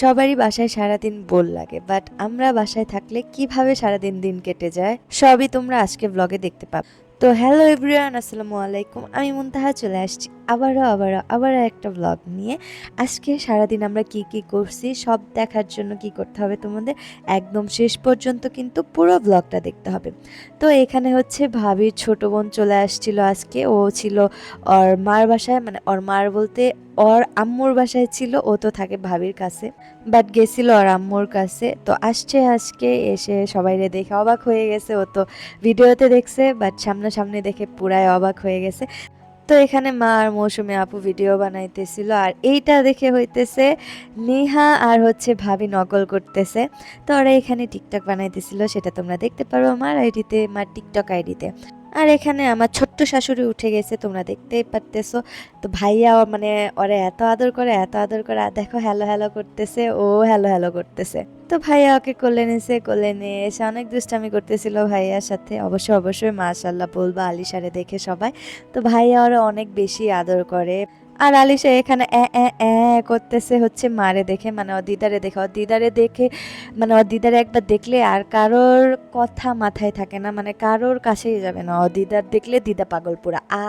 সবারই বাসায় সারাদিন বোল লাগে বাট আমরা বাসায় থাকলে কীভাবে সারাদিন দিন কেটে যায়, সবই তোমরা আজকে ব্লগে দেখতে পাবে। তো হ্যালো এভরিওয়ান আসসালামু আলাইকুম, আমি মুনতাহা, চলে আসছি আবারও আবারও আবারও একটা ব্লগ নিয়ে আজকে সারাদিন আমরা কি কি করছি, সব দেখার জন্য কি করতে হবে তোমাদের একদম শেষ পর্যন্ত কিন্তু পুরো ব্লগটা দেখতে হবে। তো এখানে হচ্ছে ভাবির ছোট বোন চলে আসছিল আজকে, ও ছিল ওর মার বাসায় মানে ওর মার বলতে ওর আম্মুর বাসায় ছিল, ও তো থাকে ভাবির কাছে বাট গেছিল ওর আম্মুর কাছে। তো আসছে আজকে, এসে সবাইরে দেখে অবাক হয়ে গেছে, ও তো ভিডিওতে দেখছে বাট সামনাসামনি দেখে পুরাই অবাক হয়ে গেছে। তো এখানে মা আর মৌসুমি আপু ভিডিও বানাইতেছিল। আর এইটা দেখে হইতেছে নেহা আর হচ্ছে ভাবি নকল করতেছে। তো ওরা এখানে টিকটক বানাইতেছিল, সেটা তোমরা দেখতে পারো আমার আইডিতে মার টিকটক আইডিতে আর এখানে আমার ছোট্ট শাশুড়ি উঠে গেছে, তোমরা দেখতেই পারতেছো। তো ভাইয়া মানে ওরা এত আদর করে, এত আদর করে, আর দেখো হ্যালো হ্যালো করতেছে, ও হ্যালো হ্যালো করতেছে। তো ভাইয়া ওকে কোলে নিয়েছে কোলে নিয়ে এসে অনেক দুষ্টামি করতেছিল ভাইয়ার সাথে। অবশ্যই অবশ্যই মাশাল্লাহ বলবা, আলিশারে দেখে সবাই। তো ভাইয়া ওরা অনেক বেশি আদর করে। আর আলিশা এখানে এ এ এ করতেছে হচ্ছে মারে দেখে মানে ওর দিদারে দেখে। ওর দিদারে দেখে মানে ওর দিদারে একবার দেখলে আর কারোর কথা মাথায় থাকে না মানে কারোর কাছেই যাবে না। ও দিদার দেখলে দিদা পাগল পুরা, আ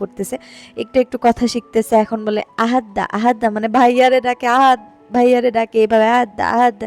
করতেছে। একটু একটু কথা শিখতেছে, এখন বলে আহাদ্দা আহাদ্দা মানে ভাইয়ারে ডাকে আহাদ ভাইয়ারে ডাকে এভাবে আহাদ্দা আহাদ্দা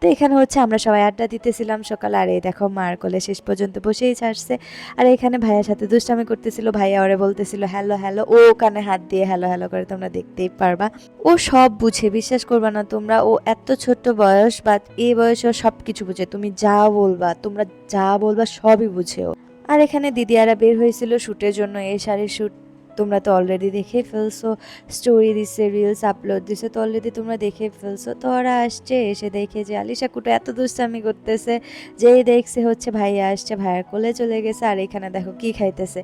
তো এখানে হচ্ছে আমরা সবাই আড্ডা দিতেছিলাম সকালে, আর এই দেখো মার কোলে শেষ পর্যন্ত বসেই ছাড়ছে। আর এখানে ভাইয়ার সাথে দুষ্টামি করতেছিল, ভাইয়া ওরে বলতেছিল, হ্যালো হ্যালো। ও কানে হাত দিয়ে, হ্যালো হ্যালো করে তোমরা দেখতেই পারবা। ও সব বুঝে, বিশ্বাস করবা না তোমরা, ও এত ছোট্ট বয়স বা এই বয়সে ও সব কিছু বুঝে। তুমি যা বলবা, তোমরা যা বলবা সবই বুঝে ও। আর এখানে দিদিয়ারা বের হয়েছিল শ্যুটের জন্য এই শাড়ির শ্যুট তোমরা তো অলরেডি দেখে ফেলছো স্টোরি দিছে রিলস আপলোড দিছে, তো অলরেডি তোমরা দেখে ফেলছো। তো ওরা আসছে, এসে দেখে যে, আলিশা, কুটো এত দুষ্টামি করতেছে, যেই দেখছে হচ্ছে ভাইয়া আসছে, ভাইয়ার কোলে চলে গেছে, আর এখানে দেখো কি খাইতেছে।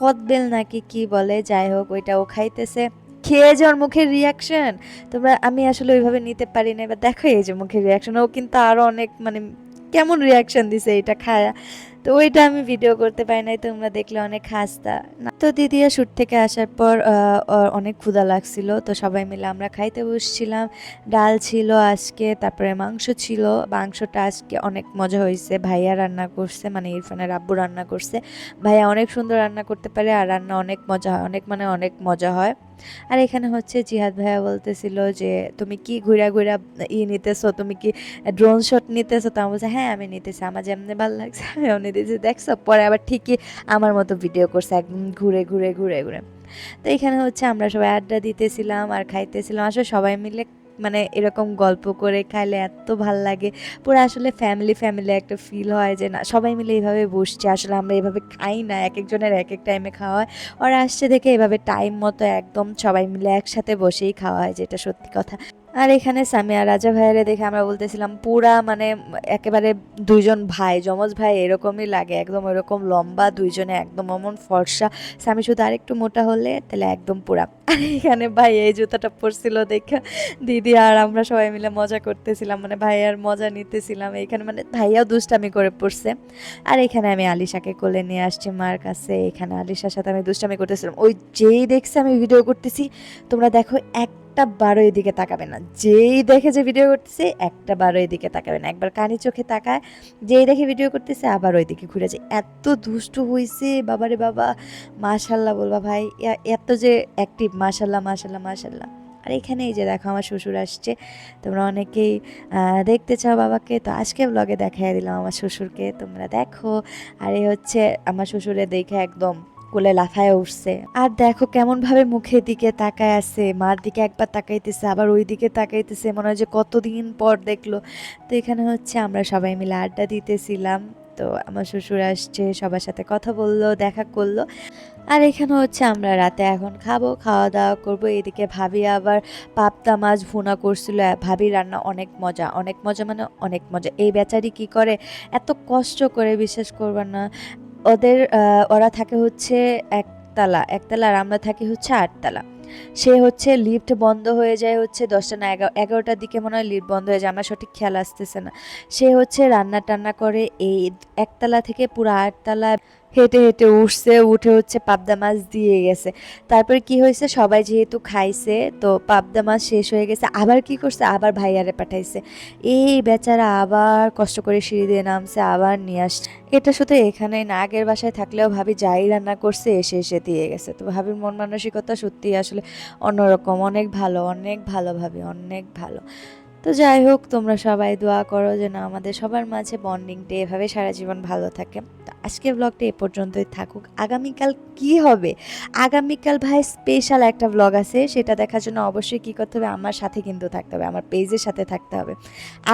কদবেল নাকি কি বলে, যাই হোক, ওইটা ও খাইতেছে। খেয়ে যে ওর মুখের রিয়াকশন তোমরা, আমি আসলে ওইভাবে নিতে পারি না এবার দেখো এই যে মুখের রিয়াকশন ও কিন্তু আরও অনেক মানে কেমন রিয়াকশন দিছে এটা খায়া। তো ওইটা আমি ভিডিও করতে পারি নাই, তোমরা দেখলে অনেক হাসতা তো দিদিয়া শুট থেকে আসার পর অনেক ক্ষুধা লাগছিল, তো সবাই মিলে আমরা খাইতে বসছিলাম। ডাল ছিল আজকে, তারপরে মাংস ছিল। মাংসটা আজকে অনেক মজা হয়েছে ভাইয়া রান্না করছে মানে ইরফানের আব্বু রান্না করছে। ভাইয়া অনেক সুন্দর রান্না করতে পারে, আর রান্না অনেক মজা হয়, অনেক মানে অনেক মজা হয়। আর এখানে হচ্ছে জিহাদ ভাইয়া বলতেছিল যে, তুমি কি ঘুরা ঘুরা ই নিতেছো? তুমি কি ড্রোন শট নিতেছো? তো আমি বলছে হ্যাঁ আমি নিতেছি। আমার যেমনি ভালো লাগছে আমিও নিতেছি দেখছ, পরে আবার ঠিকই আমার মতো ভিডিও করছে একদম ঘুরে ঘুরে ঘুরে ঘুরে। তো এখানে হচ্ছে আমরা সবাই আড্ডা দিতেছিলাম আর খাইতেছিলাম। আসলে সবাই মিলে মানে এরকম গল্প করে খাইলে এত ভালো লাগে। পুরো আসলে ফ্যামিলি ফ্যামিলি একটা ফিল হয় যে না, সবাই মিলে এইভাবে বসছে। আসলে আমরা এভাবে খাই না এক একজনের এক এক টাইমে খাওয়া হয়। ওরা আসছে দেখে এভাবে টাইম মতো একদম সবাই মিলে একসাথে বসেই খাওয়া হয়, যেটা সত্যি কথা। আর এখানে সামিয়া রাজা ভাইয়েরে দেখে আমরা বলতেছিলাম, পুরা মানে একেবারে দুইজন ভাই, যমজ ভাই এরকমই লাগে, একদম ওইরকম লম্বা, দুইজনে একদম অমন ফর্সা। স্বামী শুধু আরেকটু মোটা হলে তাহলে একদম পুরা। আর এখানে ভাই এই জুতাটা পরছিল দেখে দিদি আর আমরা সবাই মিলে মজা করতেছিলাম মানে ভাইয়ার মজা নিতেছিলাম। এখানে মানে ভাইয়াও দুষ্টামি করে পড়ছে। আর এখানে আমি আলিশাকে কোলে নিয়ে আসছি মার কাছে। এখানে আলিশার সাথে আমি দুষ্টামি করতেছিলাম। ওই যেই দেখছে আমি ভিডিও করতেছি, তোমরা দেখো একটা বারো এদিকে তাকাবে না। যেই দেখে যে ভিডিও করতেছে, একটা বারো এদিকে তাকাবে না। একবার কানি চোখে তাকায়, যেই দেখে ভিডিও করতেছে, আবার ওইদিকে ঘুরে যায়। এত দুষ্টু হইছে, বাবারে বাবা, মাশাল্লাহ বলবা ভাই এত যে অ্যাক্টিভ মাশাল্লাহ মাশাল্লাহ মাশাল্লাহ। আর এখানে এই যে দেখো, আমার শ্বশুর আসছে। তোমরা অনেকেই দেখতে চাও বাবাকে। তো আজকে ব্লগে দেখাই দিলাম আমার শ্বশুরকে। তোমরা দেখো। আর এই হচ্ছে, আমার শ্বশুরে দেখে একদম কোলে লাফায় উঠছে। আর দেখো কেমন ভাবে মুখের দিকে তাকায় আছে। মার দিকে একবার তাকাইতেছে, আবার ওই দিকে তাকাইতেছে। মনে হয় যে কতদিন পর দেখল। তো এখানে হচ্ছে আমরা সবাই মিলে আড্ডা দিতেছিলাম। তো আমার শ্বশুর আসছে, সবার সাথে কথা বলল, দেখা করল। আর এখানে হচ্ছে আমরা রাতে এখন খাব, খাওয়া দাওয়া করব। এদিকে ভাবি আবার পাবদা মাছ ভুনা করছিল। ভাবি রান্না অনেক মজা অনেক মজা মানে অনেক মজা। এই বেচারি কি করে? এত কষ্ট করে, বিশ্বাস করবে না। ওদের ওরা থাকে হচ্ছে একতলা একতলা আর আমরা থাকি হচ্ছে আটতলা। সে হচ্ছে লিফট বন্ধ হয়ে যায় হচ্ছে দশটা না এগারো, এগারোটার দিকে মনে হয় লিফট বন্ধ হয়ে যায়, আমার সঠিক খেয়াল আসতেছে না। সে হচ্ছে রান্না টান্না করে এই একতলা থেকে পুরো আটতলা হেঁটে হেঁটে উঠছে, উঠে হচ্ছে পাবদা মাছ দিয়ে গেছে। তারপরে কি হয়েছে? সবাই যেহেতু খাইছে, তো পাবদা মাছ শেষ হয়ে গেছে। আবার কি করছে? আবার ভাইয়ারে পাঠাইছে। এই বেচারা আবার কষ্ট করে সিঁড়ি দিয়ে নামছে, আবার নিয়ে আসছে। এটা শুধু এখানে না, আগের বাসায় থাকলেও ভাবি যাই রান্না করছে, এসে এসে দিয়ে গেছে। তো ভাবির মন মানসিকতা সত্যি আসলে অন্যরকম। অনেক ভালো অনেক ভালো ভাবি, অনেক ভালো। তো যাই হোক, তোমরা সবাই দোয়া করো যেন আমাদের সবার মাঝে বন্ডিংটা এভাবে সারা জীবন ভালো থাকে। তো আজকে ব্লগটা এ পর্যন্তই থাকুক। আগামীকাল কি হবে? আগামীকাল ভাই স্পেশাল একটা ব্লগ আছে, সেটা দেখার জন্য অবশ্যই কী করতে হবে? আমার সাথে কিন্তু থাকতে হবে, আমার পেজের সাথে থাকতে হবে।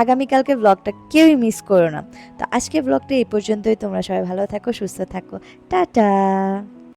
আগামীকালকে ব্লগটা কেউই মিস করো না। তো আজকে ব্লগটা এই পর্যন্তই, তোমরা সবাই ভালো থাকো, সুস্থ থাকো। টাটা!